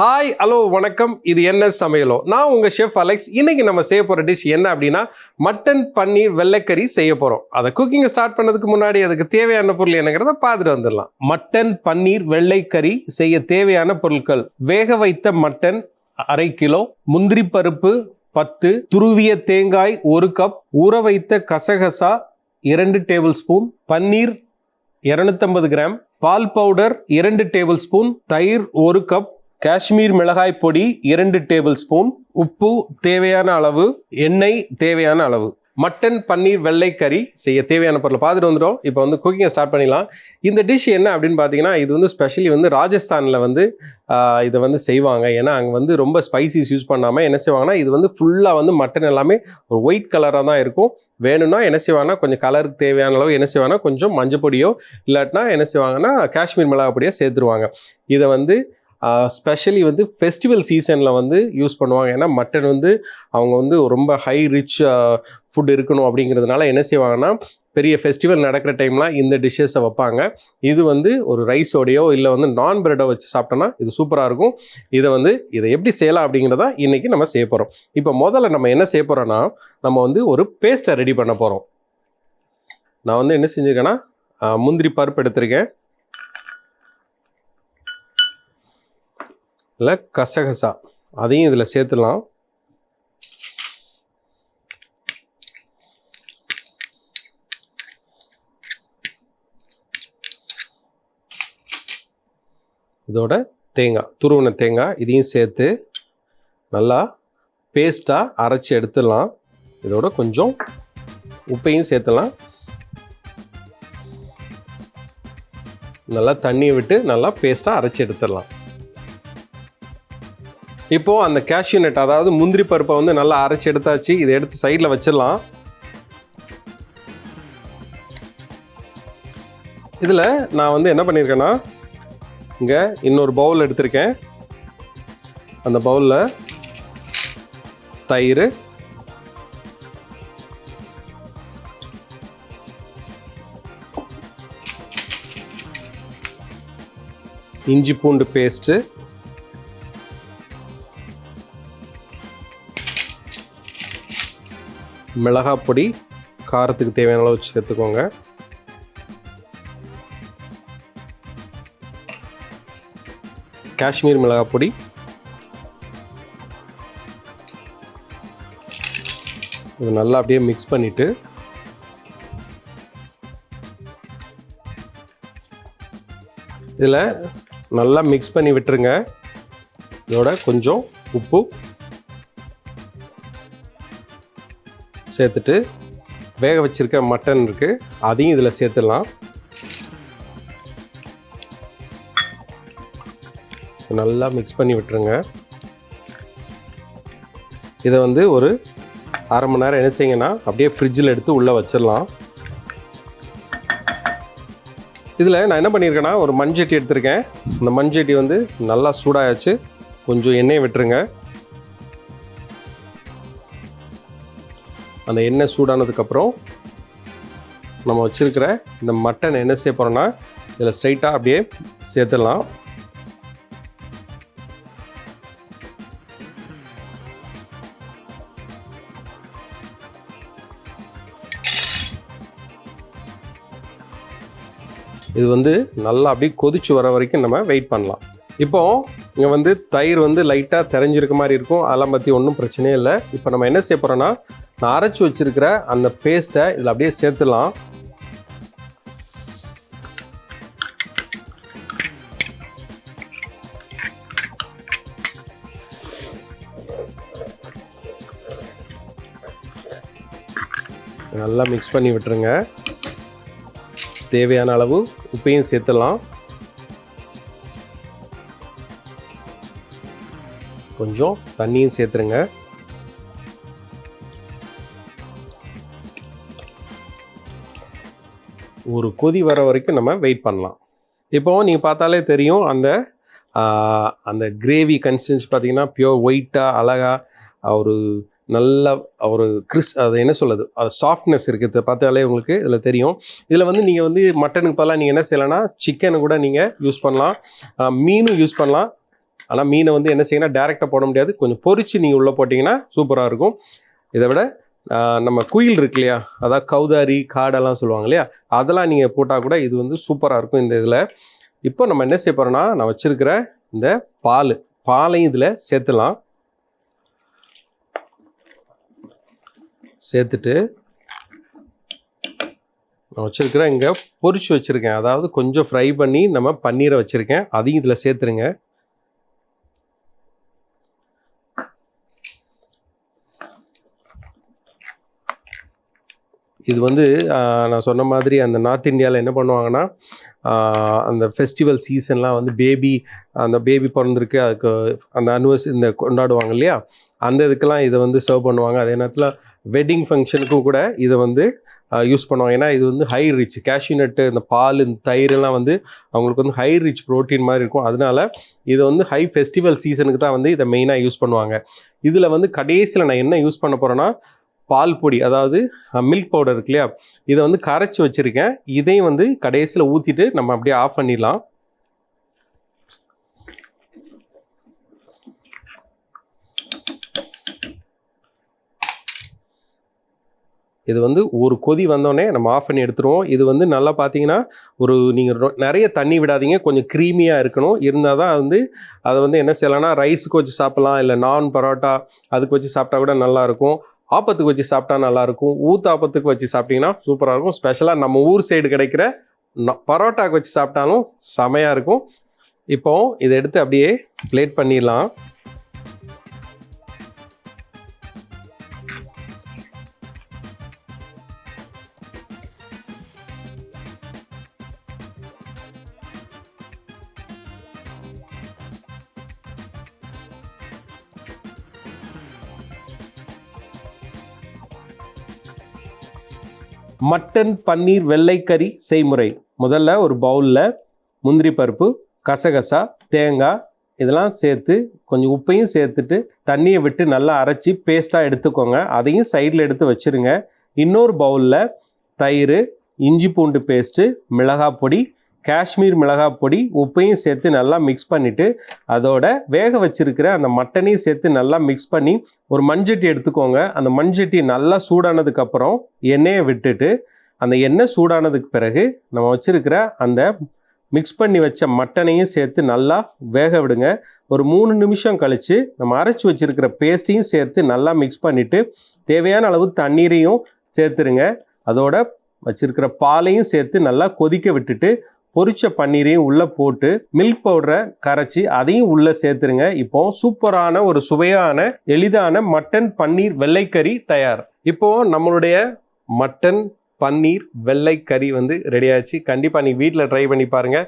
Hi hello வணக்கம். இது என்ன சமையலோ? நான் உங்கள் ஷெஃப் அலெக்ஸ் இன்றைக்கி நம்ம செய்ய போகிற டிஷ் என்ன அப்படின்னா மட்டன் பன்னீர் வெள்ளைக்கறி செய்ய போகிறோம் அதை குக்கிங்கை ஸ்டார்ட் பண்ணதுக்கு முன்னாடி அதுக்கு தேவையான பொருள் என்னங்கிறத பார்த்துட்டு வந்துடலாம். மட்டன் பன்னீர் வெள்ளைக்கறி செய்ய தேவையான பொருட்கள். வேக வைத்த மட்டன் அரை கிலோ. முந்திரி பருப்பு பத்து. துருவிய தேங்காய் ஒரு கப் ஊற வைத்த கசகசா இரண்டு டேபிள் ஸ்பூன் பன்னீர் இரநூத்தம்பது கிராம் பால் பவுடர் இரண்டு டேபிள் ஸ்பூன் தயிர் ஒரு கப் காஷ்மீர் மிளகாய் பொடி இரண்டு டேபிள் ஸ்பூன் உப்பு தேவையான அளவு எண்ணெய் தேவையான அளவு. மட்டன் பன்னீர் வெள்ளை கறி செய்ய தேவையான பொருளை பார்த்துட்டு வந்துடும் இப்போ வந்து குக்கிங்கை ஸ்டார்ட் பண்ணிடலாம். இந்த டிஷ் என்ன அப்படின்னு பார்த்தீங்கன்னா இது வந்து ஸ்பெஷலி வந்து ராஜஸ்தானில் வந்து இதை வந்து செய்வாங்க. ஏன்னா அங்கே வந்து ரொம்ப ஸ்பைசிஸ் யூஸ் பண்ணாமல் என்ன செய்வாங்கன்னா இது வந்து ஃபுல்லாக வந்து மட்டன் எல்லாமே ஒரு ஒயிட் கலராக தான் இருக்கும். வேணும்னா என்ன செய்வாங்கன்னா கொஞ்சம் கலருக்கு தேவையான அளவு என்ன செய்வாங்கன்னா கொஞ்சம் மஞ்சள் பொடியோ இல்லாட்டினா என்ன செய்வாங்கன்னா காஷ்மீர் மிளகா பொடியோ சேர்த்துருவாங்க. இதை வந்து ஸ்பெஷலி வந்து ஃபெஸ்டிவல் சீசனில் வந்து யூஸ் பண்ணுவாங்க. ஏன்னா மட்டன் வந்து அவங்க வந்து ரொம்ப ஹை ரிச் ஃபுட் இருக்கணும் அப்படிங்கிறதுனால என்ன செய்வாங்கன்னா பெரிய ஃபெஸ்டிவல் நடக்கிற டைம்லாம் இந்த டிஷ்ஷஸை வைப்பாங்க. இது வந்து ஒரு ரைஸோடையோ இல்லை வந்து நான் பிரெட்டோ வச்சு சாப்பிட்டோன்னா இது சூப்பராக இருக்கும். இதை வந்து இதை எப்படி செய்யலாம் அப்படிங்கிறத இன்றைக்கி நம்ம செய்ய போகிறோம் இப்போ முதல்ல நம்ம என்ன செய்ய போகிறோன்னா நம்ம வந்து ஒரு பேஸ்ட்டை ரெடி பண்ண போகிறோம் நான் வந்து என்ன செஞ்சுருக்கேன்னா முந்திரி பருப்பு எடுத்திருக்கேன். இல்லை கசகசா. அதையும் இதில் சேர்த்துலாம் இதோட தேங்காய் துருவின தேங்காய் இதையும் சேர்த்து நல்லா பேஸ்ட்டாக அரைச்சி எடுத்துடலாம். இதோட கொஞ்சம் உப்பையும் சேர்த்துலாம் நல்லா தண்ணியை விட்டு நல்லா பேஸ்ட்டாக அரைச்சி எடுத்துடலாம். இப்போது அந்த கேஷ்யூ நட் அதாவது முந்திரி பருப்பை வந்து நல்லா அரைச்சி எடுத்தாச்சு. இதை எடுத்து சைடில் வச்சிடலாம். இதில் நான் வந்து என்ன பண்ணியிருக்கேன்னா இங்கே இன்னொரு பவுல் எடுத்திருக்கேன். அந்த பவுலில் தயிர் இஞ்சி பூண்டு பேஸ்ட்டு மிளகாய் பொடி காரத்துக்கு தேவையான அளவு சேர்த்துக்கோங்க. காஷ்மீர் மிளகாய் பொடி இது நல்லா அப்படியே மிக்ஸ் பண்ணிட்டு இதில் நல்லா மிக்ஸ் பண்ணி விட்டுருங்க. இதோட கொஞ்சம் உப்பு சேர்த்துட்டு வேக வச்சுருக்க மட்டன் இருக்குது அதையும் இதில் சேர்த்துடலாம். நல்லா மிக்ஸ் பண்ணி விட்டுருங்க. இதை வந்து ஒரு அரை மணி நேரம் என்ன செய்யுங்கன்னா அப்படியே ஃப்ரிட்ஜில் எடுத்து உள்ளே வச்சிடலாம். இதில் நான் என்ன பண்ணியிருக்கேன்னா ஒரு மண்சட்டி எடுத்திருக்கேன். இந்த மண்சட்டி வந்து நல்லா சூடாயாச்சு. கொஞ்சம் எண்ணெயை விட்டுருங்க. அந்த எண்ணெய் சூடானதுக்கப்புறம் நம்ம வச்சுருக்கிற இந்த மட்டன் என்ன செய்ய போகிறோன்னா இதில் ஸ்ட்ரைட்டாக அப்படியே சேர்த்துடலாம். இது வந்து நல்லா அப்படியே கொதிச்சு வர வரைக்கும் நம்ம வெயிட் பண்ணலாம். இப்போ இங்கே வந்து தயிர் வந்து லைட்டாக தெரிஞ்சிருக்க மாதிரி இருக்கும். அதெல்லாம் பற்றி ஒன்றும் பிரச்சனையே இல்லை. இப்போ நம்ம என்ன செய்ய போகிறோன்னா நான் அரைச்சி வச்சிருக்கிற அந்த பேஸ்ட்டை இதில் அப்படியே சேர்த்துலாம் நல்லா மிக்ஸ் பண்ணி விட்டுருங்க. தேவையான அளவு உப்பையும் சேர்த்துடலாம். கொஞ்சம் தண்ணியும் சேர்த்துருங்க. ஒரு கொதி வர வரைக்கும் நம்ம வெயிட் பண்ணலாம். இப்போ நீங்கள் பார்த்தாலே தெரியும் அந்த அந்த கிரேவி கன்சிஸ்டன்சி பார்த்தீங்கன்னா பியோர் ஒயிட்டாக அழகாக ஒரு நல்ல ஒரு கிறிஸ் அது என்ன சொல்லுது அது சாஃப்ட்னஸ் இருக்குது. பார்த்தாலே உங்களுக்கு இதில் தெரியும். இதில் வந்து நீங்கள் வந்து மட்டனுக்கு பதிலாக நீங்கள் என்ன செய்யலைன்னா சிக்கனு கூட நீங்கள் யூஸ் பண்ணலாம். மீனும் யூஸ் பண்ணலாம். ஆனால் மீனை வந்து என்ன செய்யணும் டேரெக்டாக போட முடியாது. கொஞ்சம் பொறிச்சு நீங்கள் உள்ளே போட்டிங்கன்னா சூப்பராக இருக்கும். இதை விட நம்ம குயில் இருக்கு இல்லையா அதாவது கௌதாரி காடெல்லாம் சொல்லுவாங்க இல்லையா அதெல்லாம் நீங்கள் போட்டால் கூட இது வந்து சூப்பராக இருக்கும் இந்த இதில். இப்போ நம்ம என்ன செய்ய போகிறோம்னா நான் வச்சுருக்கிற இந்த பால். பாலையும் இதில் சேர்த்துலாம். சேர்த்துட்டு நான் வச்சுருக்கிறேன் இங்கே பொரிச்சு வச்சுருக்கேன். அதாவது கொஞ்சம் ஃப்ரை பண்ணி நம்ம பன்னீரை வச்சுருக்கேன். அதையும் இதில் சேர்த்துருங்க. இது வந்து நான் சொன்ன மாதிரி அந்த நார்த் இந்தியாவில் என்ன பண்ணுவாங்கன்னா அந்த ஃபெஸ்டிவல் சீசன்லாம் வந்து பேபி அந்த பேபி பிறந்திருக்கு அதுக்கு அந்த அனுவர்ஸ் இந்த கொண்டாடுவாங்க இல்லையா? அந்த இதுக்கெல்லாம் இதை வந்து சர்வ் பண்ணுவாங்க. அதே நேரத்தில் வெட்டிங் ஃபங்க்ஷனுக்கும் கூட இதை வந்து யூஸ் பண்ணுவாங்க. ஏன்னா இது வந்து ஹை ரிச் கேஷ்யூ நட்டு இந்த பால் இந்த தயிரெல்லாம் வந்து அவங்களுக்கு வந்து ஹை ரிச் ப்ரோட்டீன் மாதிரி இருக்கும். அதனால இதை வந்து ஹை ஃபெஸ்டிவல் சீசனுக்கு தான் வந்து இதை மெயினாக யூஸ் பண்ணுவாங்க. இதில் வந்து கடைசியில் நான் என்ன யூஸ் பண்ண போகிறேன்னா பால் பொடி அதாவது மில்க் பவுடர் இருக்கு இல்லையா? இதை வந்து கரைச்சி வச்சுருக்கேன். இதையும் வந்து கடைசியில் ஊற்றிட்டு நம்ம அப்படியே ஆஃப் பண்ணிடலாம். இது வந்து ஒரு கொதி வந்தோடனே நம்ம ஆஃப் பண்ணி எடுத்துருவோம். இது வந்து நல்லா பார்த்தீங்கன்னா ஒரு நீங்கள் நிறைய தண்ணி விடாதீங்க. கொஞ்சம் க்ரீமியாக இருக்கணும். இருந்தால் தான் வந்து அதை வந்து என்ன செய்யலாம்னா ரைஸுக்கு வச்சு சாப்பிட்லாம். இல்லை நான் பரோட்டா அதுக்கு வச்சு சாப்பிட்டா கூட நல்லாயிருக்கும் ஆப்பத்துக்கு வச்சு சாப்பிட்டா நல்லாயிருக்கும். ஊத்தாப்பத்துக்கு வச்சு சாப்பிட்டீங்கன்னா சூப்பராக இருக்கும் ஸ்பெஷலாக நம்ம ஊர் சைடு கிடைக்கிற ந- பரோட்டாக்கு வச்சு சாப்பிட்டாலும் செமையாக இருக்கும் இப்போ இதை எடுத்து அப்படியே பிளேட் பண்ணிடலாம். மட்டன் பன்னீர் வெள்ளைக்கறி செய்முறை. முதல்ல ஒரு பவுலில் முந்திரி பருப்பு கசகசா தேங்காய் இதெல்லாம் சேர்த்து கொஞ்சம் உப்பையும் சேர்த்துட்டு தண்ணியை விட்டு நல்லா அரைச்சி பேஸ்ட்டாக எடுத்துக்கோங்க. அதையும் சைடில் எடுத்து வச்சுருங்க. இன்னொரு பவுலில் தயிர் இஞ்சி பூண்டு பேஸ்ட்டு மிளகாய் பொடி காஷ்மீர் மிளகாய் பொடி உப்பையும் சேர்த்து நல்லா மிக்ஸ் பண்ணிவிட்டு அதோட வேக வச்சுருக்கிற அந்த மட்டனையும் சேர்த்து நல்லா மிக்ஸ் பண்ணி ஒரு மண்சட்டி எடுத்துக்கோங்க. அந்த மண்சட்டி நல்லா சூடானதுக்கப்புறம் எண்ணெயை விட்டுட்டு அந்த எண்ணெய் சூடானதுக்கு பிறகு நம்ம வச்சுருக்கிற அந்த மிக்ஸ் பண்ணி வச்ச மட்டனையும் சேர்த்து நல்லா வேக விடுங்க. ஒரு மூணு நிமிஷம் கழித்து நம்ம அரைச்சி வச்சிருக்கிற பேஸ்ட்டையும் சேர்த்து நல்லா மிக்ஸ் பண்ணிவிட்டு தேவையான அளவு தண்ணீரையும் சேர்த்துருங்க. அதோட வச்சுருக்கிற பாலையும் சேர்த்து நல்லா கொதிக்க விட்டுட்டு பொரிச்ச பன்னீரையும் உள்ளே போட்டு மில்க் பவுடரை கரைச்சி அதையும் உள்ளே சேர்த்துருங்க. இப்போ சூப்பரான ஒரு சுவையான எளிதான மட்டன் பன்னீர் வெள்ளைக்கறி தயார். இப்போ நம்மளுடைய மட்டன் பன்னீர் வெள்ளைக்கறி வந்து ரெடி ஆச்சு. கண்டிப்பாக நீ வீட்டில் ட்ரை பண்ணி பாருங்கள்